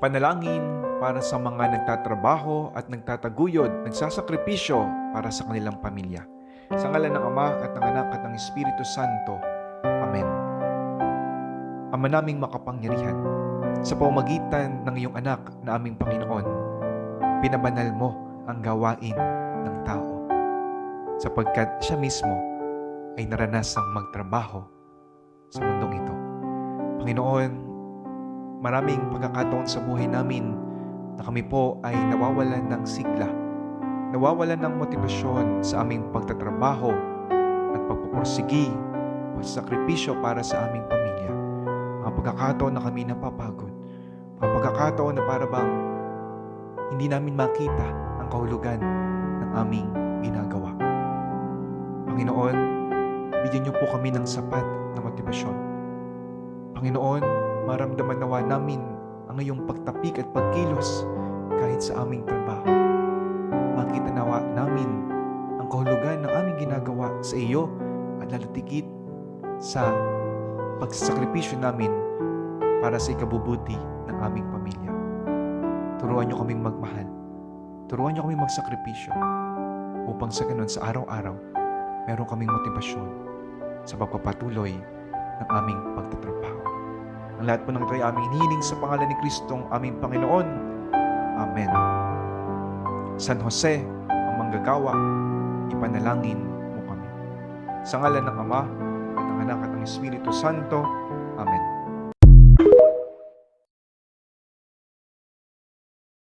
Panalangin para sa mga nagtatrabaho at nagtataguyod, nagsasakripisyo para sa kanilang pamilya. Sa ngalan ng Ama at ng Anak at ng Espiritu Santo. Amen. Ama naming makapangyarihan, sa pamamagitan ng iyong anak na aming Panginoon, pinabanal mo ang gawain ng tao sapagkat siya mismo ay naranasang magtrabaho sa mundong ito. Panginoon, maraming pagkakataon sa buhay namin na kami po ay nawawalan ng sigla, nawawalan ng motibasyon sa aming pagtatrabaho at pagpupursigi, pagsakripisyo para sa aming pamilya. Mga pagkakataon na kami napapagod, mga pagkakataon na para bang hindi namin makita ang kahulugan ng aming ginagawa. Panginoon, bigyan niyo po kami ng sapat na motibasyon. Panginoon, maramdaman nawa namin ang iyong pagtapik at pagkilos kahit sa aming trabaho. Makita nawa namin ang kahulugan ng aming ginagawa sa iyo at lalatikit sa pagsasakripisyo namin para sa ikabubuti ng aming pamilya. Turuan niyo kaming magmahal. Turuan niyo kaming magsakripisyo upang sa ganun sa araw-araw meron kaming motibasyon sa pagpapatuloy ng aming pagtatrabaho. Lahat po ng ito ay aming hinihiling sa pangalan ni Kristong aming Panginoon. Amen. San Jose, ang manggagawa, ipanalangin mo kami. Sa ngalan ng Ama, at ng Anak at ng Espiritu Santo. Amen.